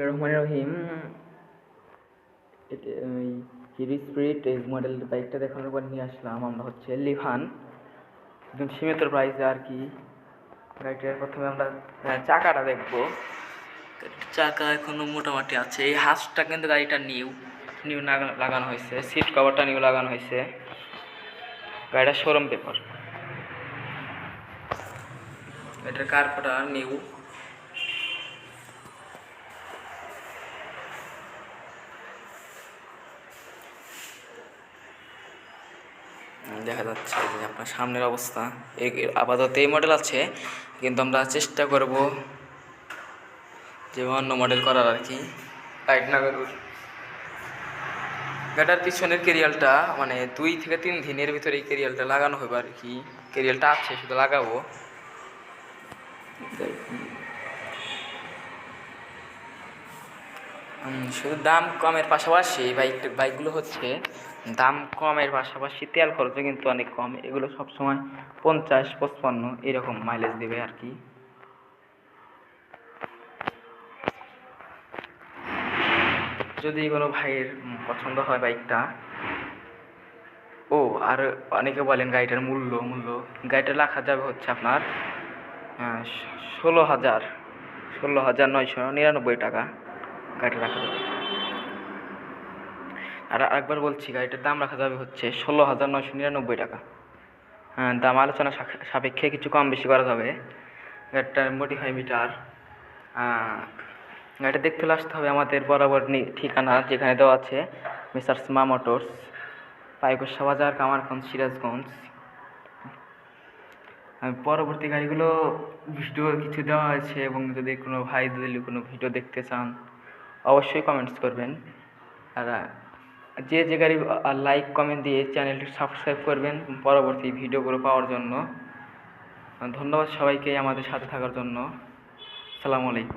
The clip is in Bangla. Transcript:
রহমান রহিম হিরো স্পিরিট এই মডেল বাইকটা দেখানোর পর নিয়ে আসলাম আমরা হচ্ছে লিভান। একদম সীমিত প্রাইসে আর কি। গাড়িটার প্রথমে আমরা চাকাটা দেখব। চাকা এখনও মোটামুটি আছে। এই হাঁসটা কিন্তু গাড়িটা নিউ নিউ লাগানো হয়েছে। সিট কভারটা নিউ লাগানো হয়েছে। গাড়িটা শোরুম পেপার এটার কার্পটা নিউ। দেখা যাচ্ছে যে আপনার সামনের অবস্থা। আপাতত এই মডেল আছে কিন্তু আমরা চেষ্টা করব যে অন্য মডেল করার আর কি। লাইট নাগারুর গাটার পিছনের কেরিয়ালটা মানে দুই থেকে তিন দিনের ভিতরে এই কেরিয়ালটা লাগানো হবে আর কি। কেরিয়ালটা আছে শুধু লাগাবো। শুধু দাম কমের পাশাপাশি বাইক বাইকগুলো হচ্ছে, দাম কমের পাশাপাশি তেল খরচও কিন্তু অনেক কম। এগুলো সবসময় পঞ্চাশ, পঁচপান্ন এরকম মাইলেজ দেবে আর কি। যদি কোনো ভাইয়ের পছন্দ হয় বাইকটা, ও, আর অনেকে বলেন গাড়িটার মূল্য মূল্য। গাড়িটা রাখা যাবে হচ্ছে আপনার ষোলো হাজার ষোলো হাজার নয়শো নিরানব্বই টাকা। গাড়িটা রাখা যাবে। আর আরেকবার বলছি, গাড়িটার দাম রাখা যাবে হচ্ছে ষোলো হাজার নয়শো নিরানব্বই টাকা। হ্যাঁ দাম আলোচনা সাপে- সাপেক্ষে কিছু কম বেশি করা যাবে। গাড়িটার মডিফাই মিটার গাড়িটা দেখতে আসতে হবে আমাদের বরাবর ঠিকানা যেখানে দেওয়া আছে, মিস্টার স্মা মোটরস, পাইকোসা বাজার কামারগঞ্জ সিরাজগঞ্জ। পরবর্তী গাড়িগুলো ভিডিও কিছু দেওয়া হয়েছে এবং যদি কোনো ভাই, যদি কোনো ভিডিও দেখতে চান অবশ্যই কমেন্টস করবেন। আর যে যে গাড়ি লাইক কমেন্ট দিয়ে চ্যানেলটি সাবস্ক্রাইব করবেন পরবর্তী ভিডিওগুলো পাওয়ার জন্য। ধন্যবাদ সবাইকে আমাদের সাথে থাকার জন্য। সালামু আলাইকুম।